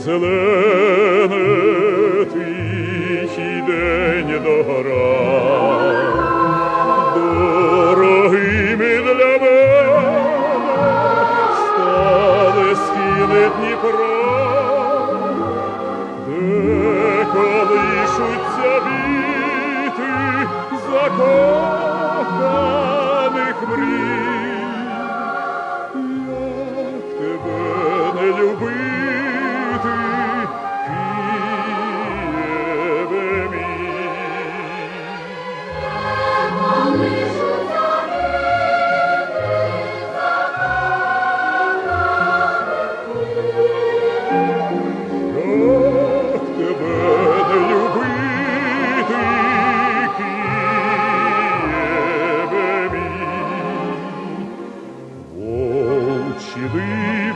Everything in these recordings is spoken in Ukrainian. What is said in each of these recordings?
зелене тихий день догора, дорогими для мене стали стіни Дніпра, де колишуться біти закон.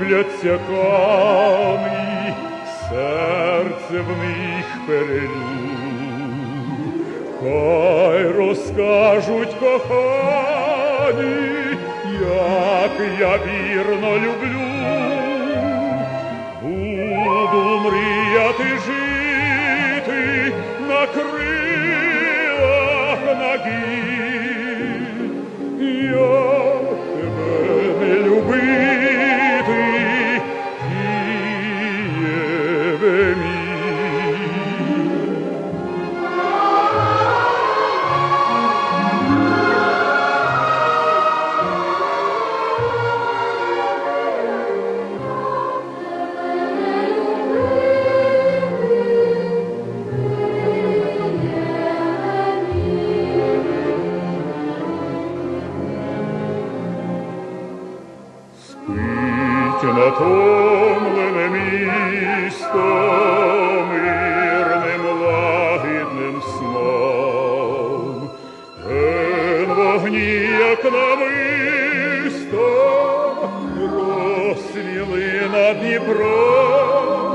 Сипляться камні, серце в них перелю. Хай розкажуть кохані, як я вірно люблю. Буду мріяти жити на крилах надій. Спить натомлене місто мирним лагідним сном. Ген вогні, як намисто, розсвіли над Дніпром.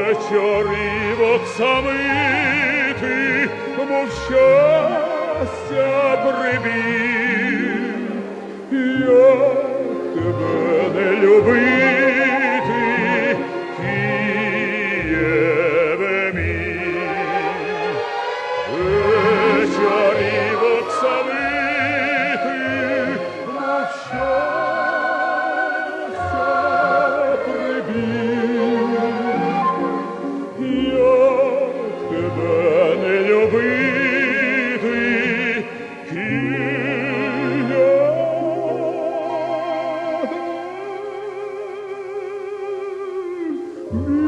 Вечорів оксамити, мов щастя прибіг. Mm-hmm.